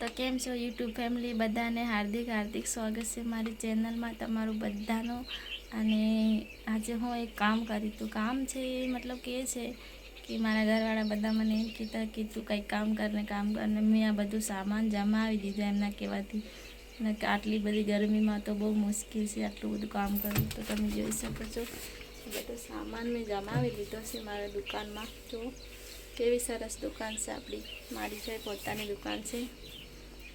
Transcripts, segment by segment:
તો કેમ છો યુટ્યુબ ફેમિલી? બધાને હાર્દિક હાર્દિક સ્વાગત છે મારી ચેનલમાં તમારું બધાનું. અને આજે હું એક કામ કરી, તું કામ છે એ મતલબ કે છે કે મારા ઘરવાળા બધા મને એમ કહેતા કે તું કંઈક કામ કરને કામ કર ને મેં આ બધું સામાન જમાવી દીધું એમના કહેવાથી. ને કે આટલી બધી ગરમીમાં તો બહુ મુશ્કેલ છે આટલું બધું કામ કરવું, તો તમે જોઈ શકો છો. બધો સામાન મેં જમાવી લીધો છે મારા દુકાનમાં. જો, કેવી સરસ દુકાન છે આપણી. મારી છે પોતાની દુકાન છે.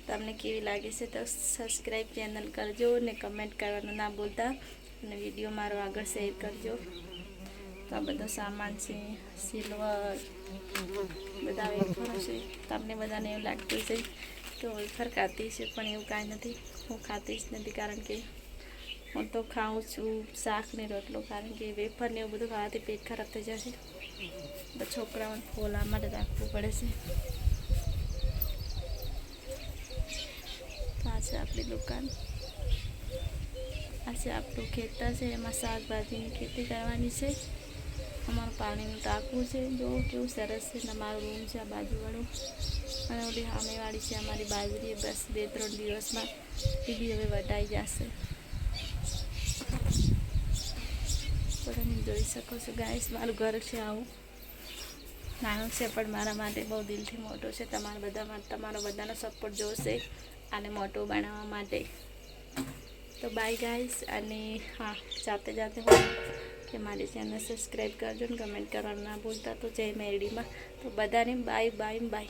તમને કેવી લાગે છે તો સબસ્ક્રાઈબ ચેનલ કરજો ને કમેન્ટ કરવાનું ના ભૂલતા. અને વીડિયો મારો આગળ શેર કરજો. તો આ બધો સામાન છે સિલ્વર બધા વેફરો છે. તમને બધાને એવું લાગતું છે કે વેફર ખાતી છે પણ એવું કાંઈ નથી. હું ખાતી જ નથી કારણ કે હું તો ખાઉં છું શાક ને રોટલો કારણ કે વેફર ને એવું બધું ખાવાથી પેટ ખરાબ થઈ જશે. તો છોકરાઓને ફોલા માટે રાખવું પડે છે તો આ છે આપણી દુકાન. આ આપણું ખેતર છે, એમાં શાકભાજીની ખેતી કરવાની છે. અમારું પાણીનું ટાંકવું છે. જો કેવું સરસ છે અમારો રૂમ છે આ બાજુવાળું. અને ઓલી સામેવાળી છે અમારી બાજરી. બસ બે ત્રણ દિવસમાં એ બી હવે વટાઈ જશે. તો તમે જોઈ શકો છો, ગાઈસ, મારું ઘર છે આવું. નાનું છે, પણ મારા માટે બહુ દિલથી મોટો છે. તમારા બધા તમારો બધાનો સપોર્ટ જોશે. આને મોટું બનાવવા માટે. તો બાય ગાઈસ અને હા, જાતે જાતે હું કે મારી ચેનલ સબસ્ક્રાઈબ કરજો ને કમેન્ટ કરવાનું ના ભૂલતા. તો જય મેરડીમાં. તો બધાને બાય બાય બાય